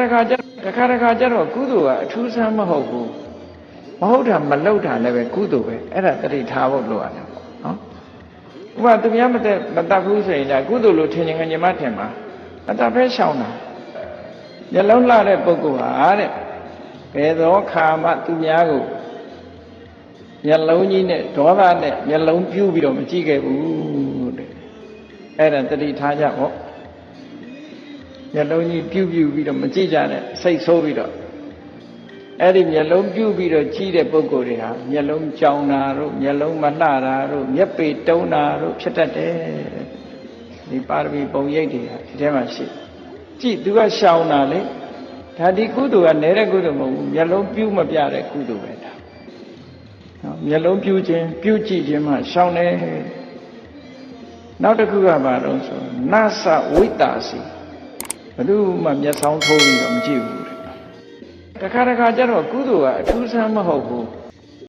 တခါကျတခါတခါကျတော့ကုသိုလ်ကအထူးဆန်းမဟုတ်ဘူးမဟုတ်တာမလောက်တာလည်းပဲကုသိုလ်ပဲအဲ့ဒါတတိထားဖို့လိုရတယ်ပေါ့နော်ဥပမာသူများမတက်မတတ်ဘူးဆိုရင်ဒါကုသိုလ်လို့ထင်ရင်ငညမထင်ပါအတတ်ပဲရှောင်တာမျက်လုံးလှတဲ့ပုဂ္ဂိုလ်ဟာတဲ့ဘယ်သောခါမှသူများကိုမျက်လုံးကြီးနဲ့ဒေါသနဲ့မျက်လုံးပြူးပြီးတော့မကြည့်ခဲ့ဘူးတဲ့အဲ့ဒါတတိထားကြပေါ့ မျက်လုံးကြီးပြုတ်ပြုတ်ပြီးတော့မကြည့်ကြနဲ့စိတ်ဆိုးပြီးတော့အဲ့ဒီမျက်လုံးပြုတ်ပြီးတော့ကြည့်တဲ့ပုံကိုယ်တွေဟာမျက်လုံးကြောင်တာတို့မျက်လုံးမလှတာတို့မျက်ပေတုံးတာတို့ဖြစ်တတ်တယ်ဒီပါရမီပုံရိပ်တွေဟာဒီထဲမှာရှိကြည့်သူကရှောင်တာလေဒါဒီကုသိုလ်ကနေတဲ့ကုသိုလ်မဟုတ်ဘူးမျက်လုံးပြုတ်မပြတဲ့ကုသိုလ်ပဲဒါနော်မျက်လုံးပြုတ်ခြင်းပြုတ်ကြည့်ခြင်းမှရှောင်တယ်နောက်တစ်ခုကဘာလို့ဆိုနသဝိတ္တာစီ ဘယ်သူမှမျက်စောင်းထိုးပြီးတော့မကြည့်ဘူးတဲ့တခါတခါကျတော့ကုသိုလ်ကအထူးဆန်းမဟုတ်ဘူး